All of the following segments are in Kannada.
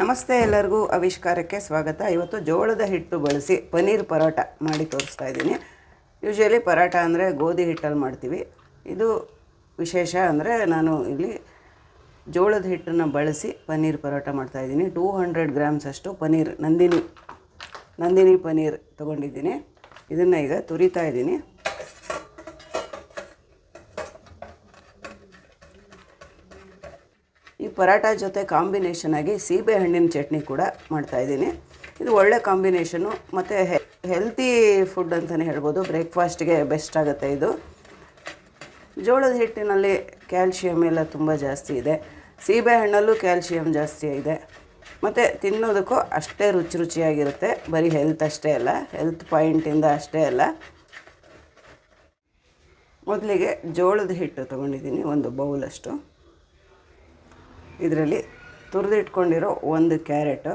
ನಮಸ್ತೆ ಎಲ್ಲರಿಗೂ ಆವಿಷ್ಕಾರಕ್ಕೆ ಸ್ವಾಗತ. ಇವತ್ತು ಜೋಳದ ಹಿಟ್ಟು ಬಳಸಿ ಪನ್ನೀರ್ ಪರೋಟ ಮಾಡಿ ತೋರಿಸ್ತಾ ಇದ್ದೀನಿ. ಯೂಶ್ವಲಿ ಪರೋಟ ಅಂದರೆ ಗೋಧಿ ಹಿಟ್ಟಲ್ಲಿ ಮಾಡ್ತೀವಿ. ಇದು ವಿಶೇಷ ಅಂದರೆ ನಾನು ಇಲ್ಲಿ ಜೋಳದ ಹಿಟ್ಟನ್ನು ಬಳಸಿ ಪನ್ನೀರ್ ಪರೋಟ ಮಾಡ್ತಾಯಿದ್ದೀನಿ ಟೂ ಹಂಡ್ರೆಡ್ ಗ್ರಾಮ್ಸ್ ಅಷ್ಟು ಪನ್ನೀರ್ ನಂದಿನಿ ನಂದಿನಿ ಪನ್ನೀರ್ ತೊಗೊಂಡಿದ್ದೀನಿ. ಇದನ್ನು ಈಗ ತುರಿತಾ ಇದ್ದೀನಿ. ಪರಾಟ ಜೊತೆ ಕಾಂಬಿನೇಷನ್ ಆಗಿ ಸೀಬೆ ಹಣ್ಣಿನ ಚಟ್ನಿ ಕೂಡ ಮಾಡ್ತಾಯಿದ್ದೀನಿ ಇದು ಒಳ್ಳೆ ಕಾಂಬಿನೇಷನು ಮತ್ತು ಹೆಲ್ತಿ ಫುಡ್ ಅಂತಲೇ ಹೇಳ್ಬೋದು. ಬ್ರೇಕ್ಫಾಸ್ಟ್ಗೆ ಬೆಸ್ಟ್ ಆಗುತ್ತೆ ಇದು. ಜೋಳದ ಹಿಟ್ಟಿನಲ್ಲಿ ಕ್ಯಾಲ್ಶಿಯಮ್ ಎಲ್ಲ ತುಂಬ ಜಾಸ್ತಿ ಇದೆ. ಸೀಬೆ ಹಣ್ಣಲ್ಲೂ ಕ್ಯಾಲ್ಶಿಯಮ್ ಜಾಸ್ತಿ ಇದೆ. ಮತ್ತು ತಿನ್ನೋದಕ್ಕೂ ಅಷ್ಟೇ ರುಚಿ ರುಚಿಯಾಗಿರುತ್ತೆ. ಬರೀ ಹೆಲ್ತ್ ಅಷ್ಟೇ ಅಲ್ಲ ಹೆಲ್ತ್ ಪಾಯಿಂಟಿಂದ ಅಷ್ಟೇ ಅಲ್ಲ. ಮೊದಲಿಗೆ ಜೋಳದ ಹಿಟ್ಟು ತೊಗೊಂಡಿದ್ದೀನಿ, ಒಂದು ಬೌಲಷ್ಟು ಇದರಲ್ಲಿ ತುರಿದಿಟ್ಕೊಂಡಿರೋ ಒಂದು ಕ್ಯಾರೆಟು,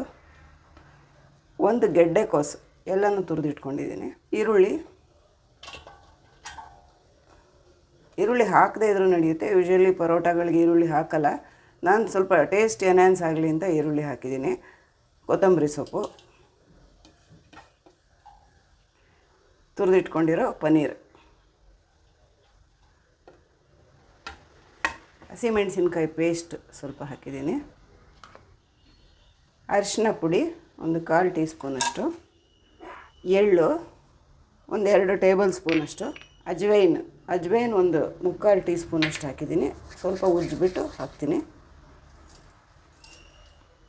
ಒಂದು ಗೆಡ್ಡೆಕೋಸು ಎಲ್ಲನೂ ತುರಿದಿಟ್ಕೊಂಡಿದ್ದೀನಿ. ಈರುಳ್ಳಿ ಈರುಳ್ಳಿ ಹಾಕದೇ ಇದ್ರೂ ನಡೆಯುತ್ತೆ. ಯೂಶ್ವಲಿ ಪರೋಟಾಗಳಿಗೆ ಈರುಳ್ಳಿ ಹಾಕಲ್ಲ. ನಾನು ಸ್ವಲ್ಪ ಟೇಸ್ಟ್ ಎನ್ಹ್ಯಾನ್ಸ್ ಆಗಲಿ ಅಂತ ಈರುಳ್ಳಿ ಹಾಕಿದ್ದೀನಿ. ಕೊತ್ತಂಬರಿ ಸೊಪ್ಪು, ತುರಿದಿಟ್ಕೊಂಡಿರೋ ಪನ್ನೀರ್. ಹಸಿಮೆಣಸಿನ್ಕಾಯಿ ಪೇಸ್ಟ್ ಸ್ವಲ್ಪ ಹಾಕಿದ್ದೀನಿ. ಅರಿಶಿನ ಪುಡಿ ಒಂದು ಕಾಲು ಟೀ ಸ್ಪೂನಷ್ಟು ಎಳ್ಳು ಒಂದೆರಡು ಟೇಬಲ್ ಸ್ಪೂನಷ್ಟು ಅಜ್ವೈನ್ ಅಜ್ವೈನ್ ಒಂದು ಮುಕ್ಕಾಲು ಟೀ ಸ್ಪೂನಷ್ಟು ಹಾಕಿದ್ದೀನಿ. ಸ್ವಲ್ಪ ಉಜ್ಜಿಬಿಟ್ಟು ಹಾಕ್ತೀನಿ.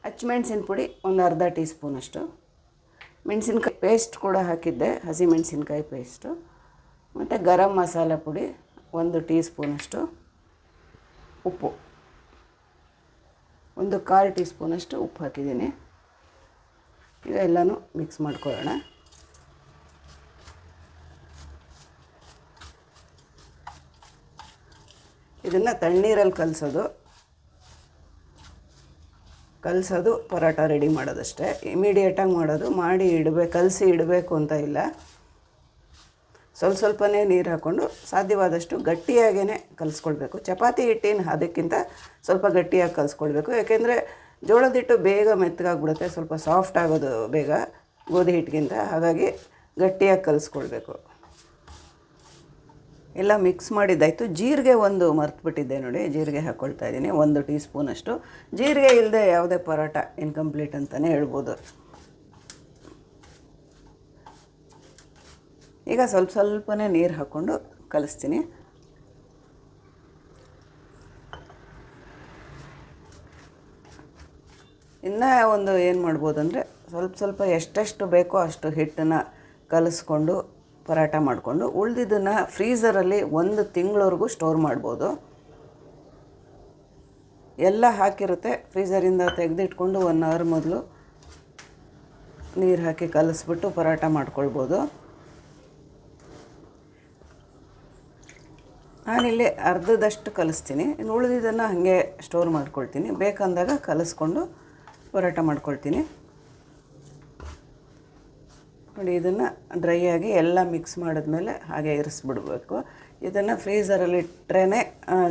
ಹಚ್ಮೆಣ್ಸಿನ ಪುಡಿ ಒಂದು ಅರ್ಧ ಟೀ ಸ್ಪೂನಷ್ಟು ಮೆಣಸಿನ್ಕಾಯಿ ಪೇಸ್ಟ್ ಕೂಡ ಹಾಕಿದ್ದೆ, ಹಸಿ ಮೆಣಸಿನ್ಕಾಯಿ ಪೇಸ್ಟು ಮತ್ತು ಗರಂ ಮಸಾಲ ಪುಡಿ ಒಂದು ಟೀ ಸ್ಪೂನಷ್ಟು ಉಪ್ಪು. ಒಂದು ಕಾಲು ಟೀ ಸ್ಪೂನಷ್ಟು ಉಪ್ಪು ಹಾಕಿದ್ದೀನಿ. ಈಗ ಮಿಕ್ಸ್ ಮಾಡ್ಕೊಳ್ಳೋಣ. ಇದನ್ನು ತಣ್ಣೀರಲ್ಲಿ ಕಲಸೋದು. ಕಲಸೋದು ಪರೋಟ ರೆಡಿ ಮಾಡೋದಷ್ಟೇ. ಇಮಿಡಿಯೇಟಾಗಿ ಮಾಡೋದು. ಮಾಡಿ ಇಡಬೇಕು ಕಲಸಿ ಇಡಬೇಕು ಅಂತ ಇಲ್ಲ. ಸ್ವಲ್ಪ ಸ್ವಲ್ಪನೇ ನೀರು ಹಾಕ್ಕೊಂಡು ಸಾಧ್ಯವಾದಷ್ಟು ಗಟ್ಟಿಯಾಗೇ ಕಲಿಸ್ಕೊಳ್ಬೇಕು. ಚಪಾತಿ ಹಿಟ್ಟಿನ ಅದಕ್ಕಿಂತ ಸ್ವಲ್ಪ ಗಟ್ಟಿಯಾಗಿ ಕಲಿಸ್ಕೊಳ್ಬೇಕು. ಯಾಕೆಂದರೆ ಜೋಳದ ಹಿಟ್ಟು ಬೇಗ ಮೆತ್ತಗಾಗ್ಬಿಡುತ್ತೆ, ಸ್ವಲ್ಪ ಸಾಫ್ಟ್ ಆಗೋದು ಬೇಗ ಗೋಧಿ ಹಿಟ್ಟಿಗಿಂತ. ಹಾಗಾಗಿ ಗಟ್ಟಿಯಾಗಿ ಕಲಿಸ್ಕೊಳ್ಬೇಕು. ಎಲ್ಲ ಮಿಕ್ಸ್ ಮಾಡಿದ್ದಾಯಿತು. ಜೀರಿಗೆ ಒಂದು ಮರ್ತುಬಿಟ್ಟಿದ್ದೆ ನೋಡಿ, ಜೀರಿಗೆ ಹಾಕ್ಕೊಳ್ತಾ ಇದ್ದೀನಿ. ಒಂದು ಟೀ ಸ್ಪೂನಷ್ಟು ಜೀರಿಗೆ ಇಲ್ಲದೆ ಯಾವುದೇ ಪರೋಟ ಇನ್ಕಂಪ್ಲೀಟ್ ಅಂತಲೇ ಹೇಳ್ಬೋದು. ಈಗ ಸ್ವಲ್ಪ ಸ್ವಲ್ಪನೇ ನೀರು ಹಾಕ್ಕೊಂಡು ಕಲಿಸ್ತೀನಿ. ಇನ್ನೂ ಒಂದು ಏನು ಮಾಡ್ಬೋದು ಅಂದರೆ ಸ್ವಲ್ಪ ಸ್ವಲ್ಪ ಎಷ್ಟೆಷ್ಟು ಬೇಕೋ ಅಷ್ಟು ಹಿಟ್ಟನ್ನು ಕಲಿಸ್ಕೊಂಡು ಪರಾಟ ಮಾಡಿಕೊಂಡು ಉಳಿದಿದ್ದನ್ನು ಫ್ರೀಝರಲ್ಲಿ ಒಂದು ತಿಂಗಳವರೆಗೂ ಸ್ಟೋರ್ ಮಾಡ್ಬೋದು. ಎಲ್ಲ ಹಾಕಿರುತ್ತೆ. ಫ್ರೀಝರಿಂದ ತೆಗೆದಿಟ್ಕೊಂಡು ಒನ್ ಅವರ್ ಮೊದಲು ನೀರು ಹಾಕಿ ಕಲಿಸ್ಬಿಟ್ಟು ಪರಾಟ ಮಾಡ್ಕೊಳ್ಬೋದು. ನಾನಿಲ್ಲಿ ಅರ್ಧದಷ್ಟು ಕಲಿಸ್ತೀನಿ. ಇನ್ನು ಉಳಿದಿದ್ದನ್ನು ಹಾಗೆ ಸ್ಟೋರ್ ಮಾಡ್ಕೊಳ್ತೀನಿ. ಬೇಕಂದಾಗ ಕಲಿಸ್ಕೊಂಡು ಪರೋಟ ಮಾಡ್ಕೊಳ್ತೀನಿ. ನೋಡಿ, ಇದನ್ನು ಡ್ರೈ ಆಗಿ ಎಲ್ಲ ಮಿಕ್ಸ್ ಮಾಡಿದ್ಮೇಲೆ ಹಾಗೆ ಇರಿಸ್ಬಿಡ್ಬೇಕು. ಇದನ್ನು ಫ್ರೀಝರಲ್ಲಿ ಇಟ್ಟರೆ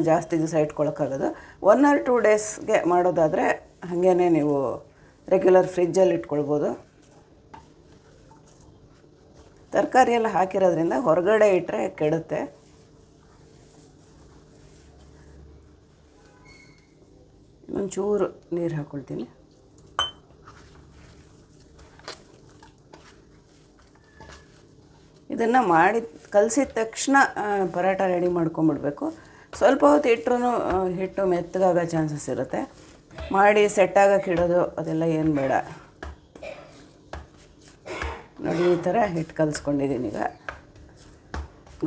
ಜಾಸ್ತಿ ದಿವಸ ಇಟ್ಕೊಳಕ್ಕಾಗೋದು. ಒನ್ ಆರ್ ಟೂ ಡೇಸ್ಗೆ ಮಾಡೋದಾದರೆ ಹಾಗೇ ನೀವು ರೆಗ್ಯುಲರ್ ಫ್ರಿಜ್ಜಲ್ಲಿ ಇಟ್ಕೊಳ್ಬೋದು. ತರಕಾರಿ ಎಲ್ಲ ಹಾಕಿರೋದ್ರಿಂದ ಹೊರಗಡೆ ಇಟ್ಟರೆ ಕೆಡುತ್ತೆ. ಒಂಚೂರು ನೀರು ಹಾಕ್ಕೊಳ್ತೀನಿ ಇದನ್ನು ಮಾಡಿ ಕಲಸಿದ ತಕ್ಷಣ ಪರೋಟ ರೆಡಿ ಮಾಡ್ಕೊಂಬಿಡ್ಬೇಕು ಸ್ವಲ್ಪ ಹೊತ್ತು ಇಟ್ಟರು ಹಿಟ್ಟು ಮೆತ್ತಗಾಗೋ ಚಾನ್ಸಸ್ ಇರುತ್ತೆ. ಮಾಡಿ ಸೆಟ್ಟಾಗಕ್ಕೆ ಇಡೋದು, ಅದೆಲ್ಲ ಏನು ಬೇಡ. ನೋಡಿ, ಈ ಥರ ಹಿಟ್ಟು ಕಲಿಸ್ಕೊಂಡಿದ್ದೀನಿ ಈಗ.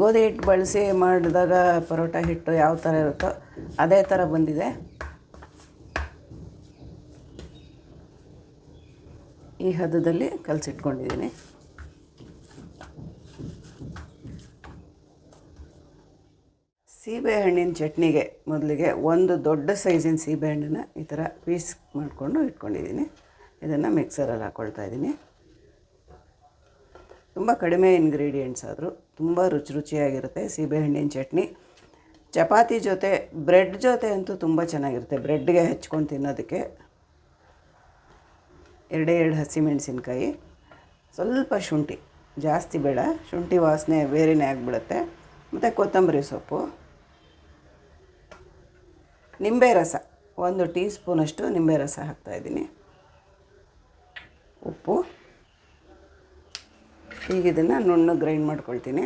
ಗೋಧಿ ಹಿಟ್ಟು ಬಳಸಿ ಮಾಡಿದಾಗ ಪರೋಟ ಹಿಟ್ಟು ಯಾವ ಥರ ಇರುತ್ತೋ ಅದೇ ಥರ ಬಂದಿದೆ. ಈ ಹದದಲ್ಲಿ ಕಲಸಿಟ್ಕೊಂಡಿದ್ದೀನಿ. ಸೀಬೆಹಣ್ಣಿನ ಚಟ್ನಿಗೆ ಮೊದಲಿಗೆ ಒಂದು ದೊಡ್ಡ ಸೈಜಿನ ಸೀಬೆಹಣ್ಣನ್ನು ಈ ಥರ ಪೀಸ್ ಮಾಡಿಕೊಂಡು ಇಟ್ಕೊಂಡಿದ್ದೀನಿ. ಇದನ್ನು ಮಿಕ್ಸರಲ್ಲಿ ಹಾಕ್ಕೊಳ್ತಾ ಇದ್ದೀನಿ. ತುಂಬ ಕಡಿಮೆ ಇಂಗ್ರೀಡಿಯೆಂಟ್ಸ್ ಆದರೂ ತುಂಬ ರುಚಿ ರುಚಿಯಾಗಿರುತ್ತೆ ಸೀಬೆಹಣ್ಣಿನ ಚಟ್ನಿ. ಚಪಾತಿ ಜೊತೆ ಬ್ರೆಡ್ ಜೊತೆ ಅಂತೂ ತುಂಬ ಚೆನ್ನಾಗಿರುತ್ತೆ. ಬ್ರೆಡ್ಗೆ ಹೆಚ್ಕೊಂಡು ತಿನ್ನೋದಕ್ಕೆ. ಎರಡೇ ಎರಡು ಹಸಿಮೆಣಸಿನ್ಕಾಯಿ. ಸ್ವಲ್ಪ ಶುಂಠಿ, ಜಾಸ್ತಿ ಬೇಡ. ಶುಂಠಿ ವಾಸನೆ ಬೇರೆನೇ ಆಗಿಬಿಡುತ್ತೆ. ಮತ್ತು ಕೊತ್ತಂಬರಿ ಸೊಪ್ಪು. ನಿಂಬೆ ರಸ, ಒಂದು ಟೀ ಸ್ಪೂನಷ್ಟು ನಿಂಬೆ ರಸ ಹಾಕ್ತಾಯಿದ್ದೀನಿ ಉಪ್ಪು. ಈಗ ಇದನ್ನು ನುಣ್ಣು ಗ್ರೈಂಡ್ ಮಾಡ್ಕೊಳ್ತೀನಿ.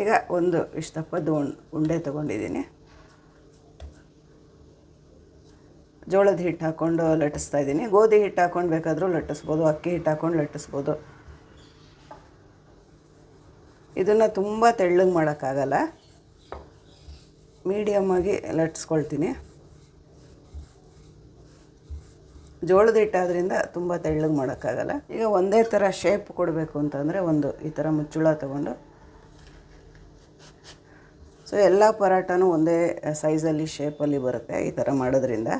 ಈಗ ಒಂದು ಇಷ್ಟಪ್ಪದ್ದು ಉಂಡೆ ತೊಗೊಂಡಿದ್ದೀನಿ. ಜೋಳದ ಹಿಟ್ಟು ಹಾಕ್ಕೊಂಡು ಲಟ್ಟಿಸ್ತಾ ಇದ್ದೀನಿ. ಗೋಧಿ ಹಿಟ್ಟು ಹಾಕ್ಕೊಂಡು ಬೇಕಾದರೂ ಲಟ್ಟಿಸ್ಬೋದು, ಅಕ್ಕಿ ಹಿಟ್ಟು ಹಾಕ್ಕೊಂಡು ಲಟ್ಟಿಸ್ಬೋದು. ಇದನ್ನು ತುಂಬ ತೆಳ್ಳಗೆ ಮಾಡೋಕ್ಕಾಗಲ್ಲ. ಮೀಡಿಯಮ್ಮಾಗಿ ಲಟ್ಟಿಸ್ಕೊಳ್ತೀನಿ. ಜೋಳದ ಹಿಟ್ಟಾದ್ರಿಂದ ತುಂಬ ತೆಳ್ಳಗೆ ಮಾಡೋಕ್ಕಾಗಲ್ಲ. ಈಗ ಒಂದೇ ಥರ ಶೇಪ್ ಕೊಡಬೇಕು ಅಂತಂದರೆ ಒಂದು ಈ ಥರ ಮುಚ್ಚುಳ ತಗೊಂಡು. ಸೊ ಎಲ್ಲ ಪರಾಟನೂ ಒಂದೇ ಸೈಜಲ್ಲಿ ಶೇಪಲ್ಲಿ ಬರುತ್ತೆ ಈ ಥರ ಮಾಡೋದ್ರಿಂದ.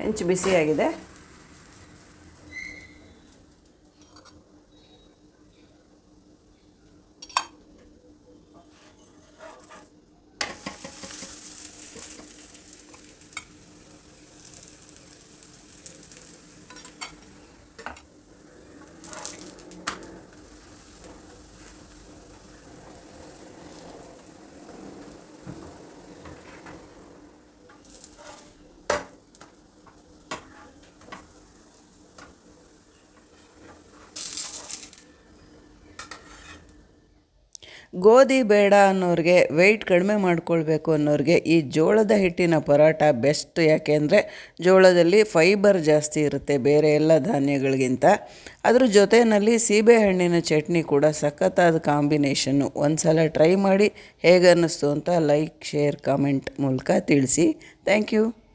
ಹೆಂಚು ಬಿಸಿಯಾಗಿದೆ. ಗೋಧಿ ಬೇಡ ಅನ್ನೋರಿಗೆ ವೆಯ್ಟ್ ಕಡಿಮೆ ಮಾಡ್ಕೊಳ್ಬೇಕು ಅನ್ನೋರಿಗೆ ಈ ಜೋಳದ ಹಿಟ್ಟಿನ ಪರೋಟ ಬೆಸ್ಟ್ ಯಾಕೆಂದರೆ ಜೋಳದಲ್ಲಿ ಫೈಬರ್ ಜಾಸ್ತಿ ಇರುತ್ತೆ ಬೇರೆ ಎಲ್ಲ ಧಾನ್ಯಗಳಿಗಿಂತ. ಅದ್ರ ಜೊತೆಯಲ್ಲಿ ಸೀಬೆಹಣ್ಣಿನ ಚಟ್ನಿ ಕೂಡ ಸಖತ್ತಾದ ಕಾಂಬಿನೇಷನ್ನು ಒಂದು ಸಲ ಟ್ರೈ ಮಾಡಿ ಹೇಗೆ ಅನ್ನಿಸ್ತು ಅಂತ ಲೈಕ್ ಶೇರ್ ಕಾಮೆಂಟ್ ಮೂಲಕ ತಿಳಿಸಿ. Thank you